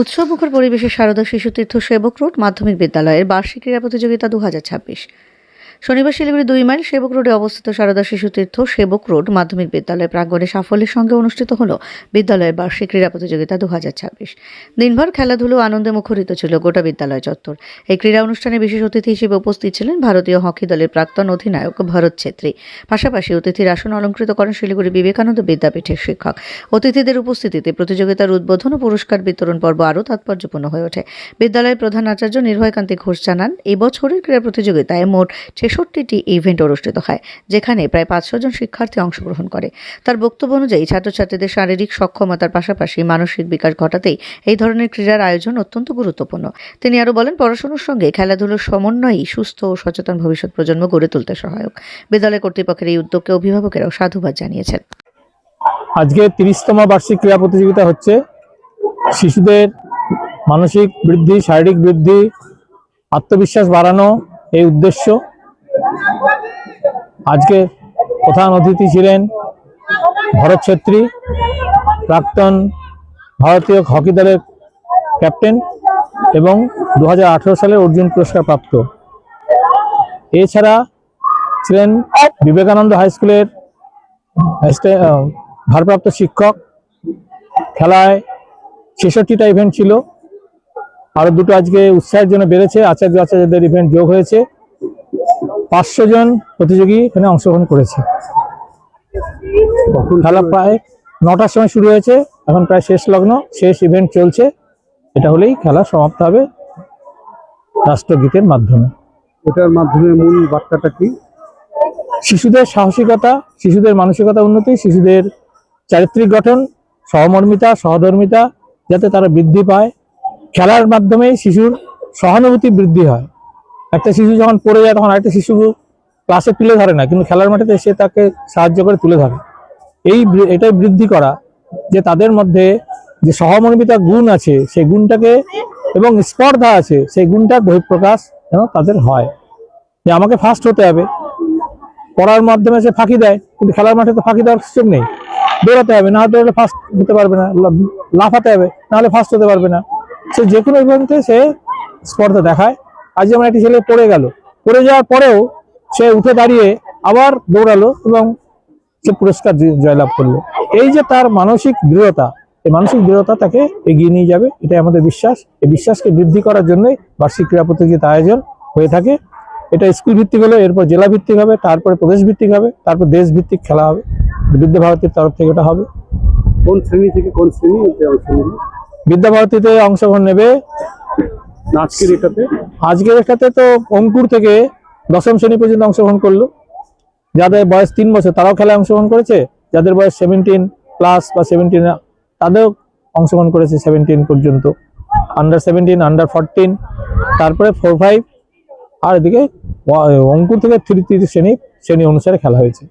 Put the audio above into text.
উৎসবমুখর পরিবেশে শারদা শিশুতীর্থ সেবক রোড মাধ্যমিক বিদ্যালয়ের বার্ষিক ক্রীড়া প্রতিযোগিতা দু হাজার ছাব্বিশ। শনিবার শিলিগুড়ি দুই মাইল সেবক রোডে অবস্থিত শারদা শিশুতীর্থ সেবক রোড মাধ্যমিক বিদ্যালয় প্রাঙ্গণে সাফল্যের সঙ্গে অনুষ্ঠিত হল বিদ্যালয়ের বার্ষিক ক্রীড়া প্রতিযোগিতা দু হাজার ছাব্বিশ। দিনভর খেলাধুলো আনন্দে মুখরিত ছিল গোটা বিদ্যালয় চত্বর। এই ক্রীড়া অনুষ্ঠানে বিশেষ অতিথি হিসেবে উপস্থিত ছিলেন ভারতীয় হকি দলের প্রাক্তন অধিনায়ক ভরত ছেত্রী। পাশাপাশি অতিথির আসন অলঙ্কৃত করেন শিলিগুড়ি বিবেকানন্দ বিদ্যাপীঠের শিক্ষক। অতিথিদের উপস্থিতিতে প্রতিযোগিতার উদ্বোধন ও পুরস্কার বিতরণ পর্ব আরও তাৎপর্যপূর্ণ হয়ে ওঠে। বিদ্যালয়ের প্রধান আচার্য নির্ভয়কান্তি ঘোষ জানান, এবছরের ক্রীড়া প্রতিযোগিতায় মোট ছেষট্টিটি ইভেন্ট অনুষ্ঠিত হয়, যেখানে প্রায় পাঁচশো জন শিক্ষার্থী অংশগ্রহণ করে। তার বক্তব্য অনুযায়ী, ছাত্রছাত্রীদের শারীরিক সক্ষমতার পাশাপাশি মানসিক বিকাশ ঘটাতেই এই ধরনের ক্রীড়ার আয়োজন অত্যন্ত গুরুত্বপূর্ণ। তিনি আরও বলেন, পড়াশোনার সঙ্গে খেলাধুলোর সমন্বয়ই সুস্থ ও সচেতন ভবিষ্যৎ প্রজন্ম গড়ে তুলতে সহায়ক। বিদ্যালয় কর্তৃপক্ষের এই উদ্যোগকে অভিভাবকেরাও সাধুবাদ জানিয়েছেন। আজকে তিরিশতম বার্ষিক ক্রীড়া প্রতিযোগিতা হচ্ছে। শিশুদের মানসিক বৃদ্ধি, শারীরিক বৃদ্ধি, আত্মবিশ্বাস বাড়ানো এই উদ্দেশ্য। আজকে প্রধান অতিথি ছিলেন ভরত ছেত্রী, প্রাক্তন ভারতীয় হকি দলের ক্যাপ্টেন এবং দু হাজার আঠেরো সালে অর্জুন পুরস্কার প্রাপ্ত। এছাড়া ছিলেন বিবেকানন্দ হাই স্কুলের ভারপ্রাপ্ত শিক্ষক। খেলায় ছেষট্টিটা ইভেন্ট ছিল। আরও দুটো আজকে উৎসাহের জন্য বেড়েছে। আচার্য আচার্যদের ইভেন্ট যোগ হয়েছে। পাঁচশো জন প্রতিযোগী এখানে অংশগ্রহণ করেছে। খেলা প্রায় নটার সময় শুরু হয়েছে এখন প্রায় শেষ লগ্ন শেষ ইভেন্ট চলছে। এটা হলেই খেলা সমাপ্ত হবে রাষ্ট্রগীতের মাধ্যমে। এটার মাধ্যমে মূল বার্তাটা কি? শিশুদের সাহসিকতা শিশুদের মানসিকতা উন্নতি শিশুদের চারিত্রিক গঠন সহমর্মিতা সহধর্মিতা যাতে তারা বৃদ্ধি পায়। খেলার মাধ্যমে শিশুর সহানুভূতি বৃদ্ধি হয়। একটা শিশু যখন পড়ে যায়, তখন আরেকটা শিশু ক্লাসে তুলে ধরে না, কিন্তু খেলার মাঠেতে সে তাকে সাহায্য করে তুলে ধরে। এই এটাই বৃদ্ধি করা যে তাদের মধ্যে যে সহমর্মিতা গুণ আছে, সেই গুণটাকে এবং স্পর্ধা আছে, সেই গুণটার বহিঃপ্রকাশ যেন তাদের হয়। যে আমাকে ফার্স্ট হতে হবে। পড়ার মাধ্যমে সে ফাঁকি দেয়, কিন্তু খেলার মাঠে তো ফাঁকি দেওয়ার সুযোগ নেই। দৌড়াতে হবে, না দৌড়লে ফার্স্ট হতে পারবে না লাফাতে হবে নাহলে ফার্স্ট হতে পারবে না। সে যে কোনো ইভেন্টে সে স্পর্ধা দেখায়। আজ যেমন একটি ছেলে পড়ে গেল। পড়ে যাওয়ার পরেও সে উঠে দাঁড়িয়ে আবার দৌড়ালো এবং সে পুরস্কার জয়লাভ করল। এই যে তার মানসিক দৃঢ়তা এই মানসিক দৃঢ়তা তাকে এগিয়ে নিয়ে যাবে এটাই আমাদের বিশ্বাস। এই বিশ্বাসকে বৃদ্ধি করার জন্যই বার্ষিক ক্রীড়া প্রতিযোগিতা আয়োজন হয়ে থাকে। এটা স্কুল ভিত্তিক হলে এরপর জেলা ভিত্তিক হবে তারপরে প্রদেশ ভিত্তিক হবে তারপর দেশ ভিত্তিক খেলা হবে। বিদ্যা ভারতীর তরফ থেকে ওটা হবে। কোন শ্রেণি থেকে কোন শ্রেণি? এতে অংশ নিল বিদ্যা ভারতীতে অংশগ্রহণ নেবে আজকের এটাতে? আজকের এটাতে তো অঙ্কুর থেকে দশম শ্রেণি পর্যন্ত অংশগ্রহণ করল। যাদের বয়স তিন বছর, তারাও খেলায় অংশগ্রহণ করেছে। যাদের বয়স সেভেন্টিন প্লাস বা সেভেন্টিন তাদেরও অংশগ্রহণ করেছে সেভেন্টিন পর্যন্ত। আন্ডার সেভেন্টিন আন্ডার ফোরটিন তারপরে ফোর ফাইভ আর এদিকে অঙ্কুর থেকে থ্রি তৃতীয় শ্রেণি শ্রেণি অনুসারে খেলা হয়েছে।